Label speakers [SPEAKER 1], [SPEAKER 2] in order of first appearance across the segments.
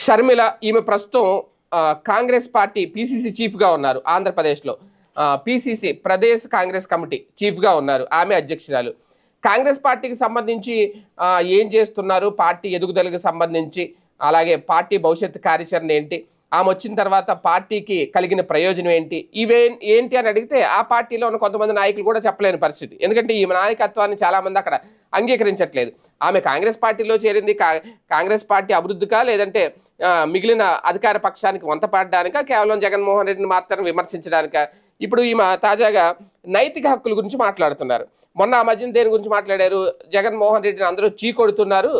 [SPEAKER 1] షర్మిల ఈమె ప్రస్తుతం Congress party PCC చీఫ్గా ఉన్నారు ఆంధ్రప్రదేశ్లో. పీసీసీ ప్రదేశ్ కాంగ్రెస్ కమిటీ చీఫ్గా ఉన్నారు ఆమె అధ్యక్షురాలు. కాంగ్రెస్ పార్టీకి సంబంధించి ఏం చేస్తున్నారు? పార్టీ ఎదుగుదలకు సంబంధించి అలాగే పార్టీ భవిష్యత్ కార్యాచరణ ఏంటి? ఆమె వచ్చిన తర్వాత పార్టీకి కలిగిన ప్రయోజనం ఏంటి? ఇవే ఏంటి అని అడిగితే ఆ పార్టీలో ఉన్న కొంతమంది నాయకులు కూడా చెప్పలేని పరిస్థితి. ఎందుకంటే ఈ నాయకత్వాన్ని చాలామంది అక్కడ అంగీకరించట్లేదు. ఆమె కాంగ్రెస్ పార్టీలో చేరింది. కా కాంగ్రెస్ పార్టీ అభివృద్ధికా లేదంటే మిగిలిన అధికార పక్షానికి వంత పాడడానిక కేవలం జగన్మోహన్ రెడ్డిని మాత్రం విమర్శించడానిక? ఇప్పుడు ఈమె తాజాగా నైతిక హక్కుల గురించి మాట్లాడుతున్నారు. మొన్న ఆ మధ్యన దేని గురించి మాట్లాడారు? జగన్మోహన్ రెడ్డిని అందరూ చీకొడుతున్నారు.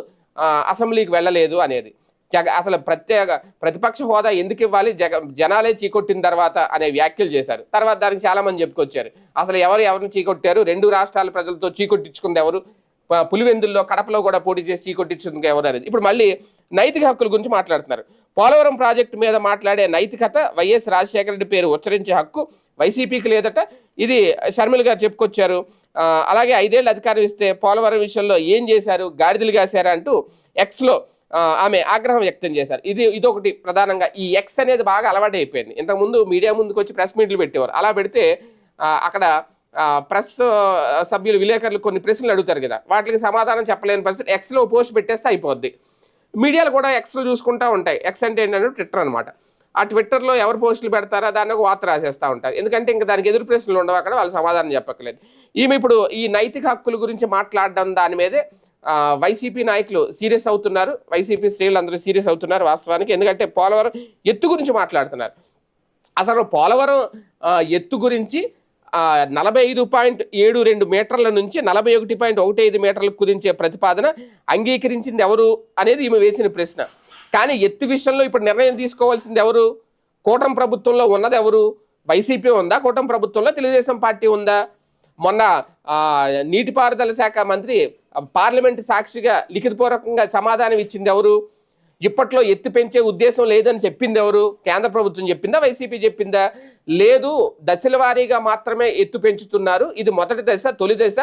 [SPEAKER 1] అసెంబ్లీకి వెళ్ళలేదు అనేది. జగ అసలు ప్రత్యేక ప్రతిపక్ష హోదా ఎందుకు ఇవ్వాలి? జగ జనాలే చీకొట్టిన తర్వాత అనే వ్యాఖ్యలు చేశారు. తర్వాత దానికి చాలా మంది చెప్పుకొచ్చారు. అసలు ఎవరు ఎవరిని చీకొట్టారు? రెండు రాష్ట్రాల ప్రజలతో చీకొట్టించుకుంది ఎవరు? ప- పులివెందుల్లో కడపలో కూడా పోటీ చేసి చీకొట్టించుకుంది ఎవరు అనేది. ఇప్పుడు మళ్ళీ నైతిక హక్కుల గురించి మాట్లాడుతున్నారు. పోలవరం ప్రాజెక్టు మీద మాట్లాడే నైతికత వైఎస్ రాజశేఖర రెడ్డి పేరు ఉచ్చరించే హక్కు వైసీపీకి లేదట. ఇది షర్మిల్ గారు చెప్పుకొచ్చారు. అలాగే ఐదేళ్ళు అధికారం ఇస్తే పోలవరం విషయంలో ఏం చేశారు? గాడిదలు కాశారా అంటూ ఎక్స్లో ఆమె ఆగ్రహం వ్యక్తం చేశారు. ఇది ఇదొకటి ప్రధానంగా. ఈ ఎక్స్ అనేది బాగా అలవాటు అయిపోయింది ఇంతకుముందు మీడియా ముందుకు వచ్చి ప్రెస్ మీట్లు పెట్టేవారు. అలా పెడితే అక్కడ ప్రెస్ సభ్యులు విలేకరులు కొన్ని ప్రశ్నలు అడుగుతారు కదా. వాటికి సమాధానం చెప్పలేని పరిస్థితి. ఎక్స్లో పోస్ట్ పెట్టేస్తే అయిపోద్ది. మీడియాలు కూడా ఎక్స్లో చూసుకుంటూ ఉంటాయి. ఎక్స్ అంటే ఏంటంటే ట్విట్టర్ అనమాట. ఆ ట్విట్టర్లో ఎవరు పోస్టులు పెడతారో దాన్ని ఒక వార్త రాసేస్తూ ఉంటారు. ఎందుకంటే ఇంకా దానికి ఎదురు ప్రశ్నలు ఉండవు అక్కడ. వాళ్ళు సమాధానం చెప్పక్కలేదు ఈమె ఇప్పుడు ఈ నైతిక హక్కుల గురించి మాట్లాడడం దాని మీదే వైసీపీ నాయకులు సీరియస్ అవుతున్నారు. వైసీపీ శ్రేణులు అందరూ సీరియస్ అవుతున్నారు వాస్తవానికి. ఎందుకంటే పోలవరం ఎత్తు గురించి మాట్లాడుతున్నారు. అసలు పోలవరం ఎత్తు గురించి నలభై ఐదు పాయింట్ ఏడు రెండు మీటర్ల నుంచి నలభై ఒకటి పాయింట్ ఒకటి ఐదు మీటర్లకు కుదించే ప్రతిపాదన అంగీకరించింది ఎవరు అనేది ఈమె వేసిన ప్రశ్న. కానీ ఎత్తు విషయంలో ఇప్పుడు నిర్ణయం తీసుకోవాల్సింది ఎవరు? కూటమి ప్రభుత్వంలో ఉన్నది ఎవరు? వైసీపీ ఉందా? కూటమి ప్రభుత్వంలో తెలుగుదేశం పార్టీ ఉందా? మొన్న నీటిపారుదల శాఖ మంత్రి పార్లమెంటు సాక్షిగా లిఖితపూర్వకంగా సమాధానం ఇచ్చింది ఎవరు? ఇప్పట్లో ఎత్తి పెంచే ఉద్దేశం లేదని చెప్పింది ఎవరు? కేంద్ర ప్రభుత్వం చెప్పిందా? వైసీపీ చెప్పిందా? లేదు దశల వారీగా మాత్రమే ఎత్తు పెంచుతున్నారు. ఇది మొదటి దశ తొలి దశ.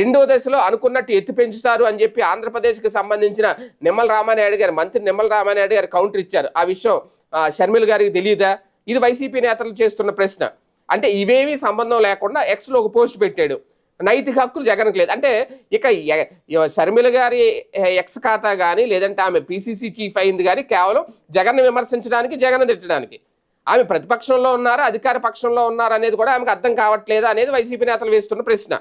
[SPEAKER 1] రెండో దశలో అనుకున్నట్టు ఎత్తు పెంచుతారు అని చెప్పి ఆంధ్రప్రదేశ్కి సంబంధించిన నిమ్మల రామానాయుడు గారు మంత్రి నిమ్మల రామానాయుడు గారు కౌంటర్ ఇచ్చారు. ఆ విషయం షర్మిల గారికి తెలియదా ఇది వైసీపీ నేతలు చేస్తున్న ప్రశ్న. అంటే ఇవేమీ సంబంధం లేకుండా ఎక్స్లో ఒక పోస్ట్ పెట్టాడు. నైతిక హక్కులు జగన్కి లేదు. అంటే ఇక ఎ- షర్మిల గారి ఎక్స్ ఖాతా కానీ లేదంటే ఆమె పీసీసీ చీఫ్ అయింది కానీ కేవలం జగన్ విమర్శించడానికి జగన్ తిట్టడానికి. ఆమె ప్రతిపక్షంలో ఉన్నారా అధికార పక్షంలో ఉన్నారా అనేది కూడా ఆమెకు అర్థం కావట్లేదా అనేది వైసీపీ నేతలు వేస్తున్న ప్రశ్న.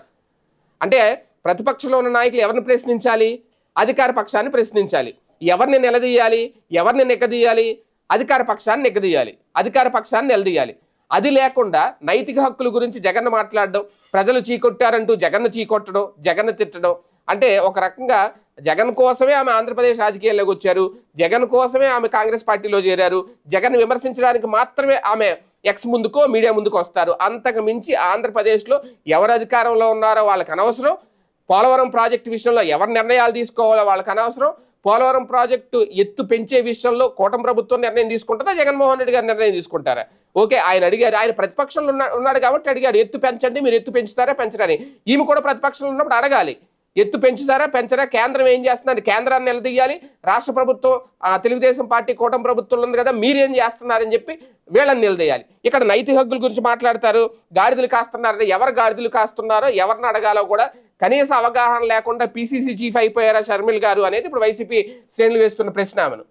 [SPEAKER 1] అంటే ప్రతిపక్షంలో ఉన్న నాయకులు ఎవరిని ప్రశ్నించాలి? అధికార పక్షాన్ని ప్రశ్నించాలి. ఎవరిని నిలదీయాలి? ఎవరిని నిగ్గదీయాలి? అధికార పక్షాన్ని నిగ్గదీయాలి. అధికార పక్షాన్ని నిలదీయాలి. అది లేకుండా నైతిక హక్కుల గురించి జగన్ మాట్లాడడం ప్రజలు చీకొట్టారంటూ జగన్ను చీకొట్టడం జగన్ తిట్టడం. అంటే ఒక రకంగా జగన్ కోసమే ఆమె ఆంధ్రప్రదేశ్ రాజకీయాల్లోకి వచ్చారు. జగన్ కోసమే ఆమె కాంగ్రెస్ పార్టీలో చేరారు. జగన్ విమర్శించడానికి మాత్రమే ఆమె ఎక్స్ ముందుకో మీడియా ముందుకు వస్తారు. అంతకు మించి ఆంధ్రప్రదేశ్లో ఎవరు అధికారంలో ఉన్నారో వాళ్ళకి అనవసరం పోలవరం ప్రాజెక్టు విషయంలో ఎవరు నిర్ణయాలు తీసుకోవాలో వాళ్ళకి అనవసరం పోలవరం ప్రాజెక్టు ఎత్తు పెంచే విషయంలో కూటమి ప్రభుత్వం నిర్ణయం తీసుకుంటారా జగన్మోహన్ రెడ్డి గారు నిర్ణయం తీసుకుంటారా? ఓకే ఆయన అడిగారు. ఆయన ప్రతిపక్షంలో ఉన్నా ఉన్నాడు కాబట్టి అడిగాడు. ఎత్తు పెంచండి మీరు ఎత్తు పెంచుతారా పెంచరని ఈమె కూడా ప్రతిపక్షంలో ఉన్నప్పుడు అడగాలి. ఎత్తు పెంచుతారా పెంచరా? కేంద్రం ఏం చేస్తున్నారు కేంద్రాన్ని నిలదీయాలి. రాష్ట్ర ప్రభుత్వం ఆ, తెలుగుదేశం పార్టీ కూటమి ప్రభుత్వంలో ఉంది కదా మీరేం చేస్తున్నారని చెప్పి వీళ్ళని నిలదీయాలి. ఇక్కడ నైతిక హక్కుల గురించి మాట్లాడతారు. గాడిదలు కాస్తున్నారని ఎవరు గాడిదలు కాస్తున్నారో ఎవరిని అడగాలో కూడా కనీస అవగాహన లేకుండా పీసీసీ చీఫ్ అయిపోయారా షర్మిల్ గారు అనేది ఇప్పుడు వైసీపీ శ్రేణులు వేస్తున్న ప్రశ్న ఆమెను.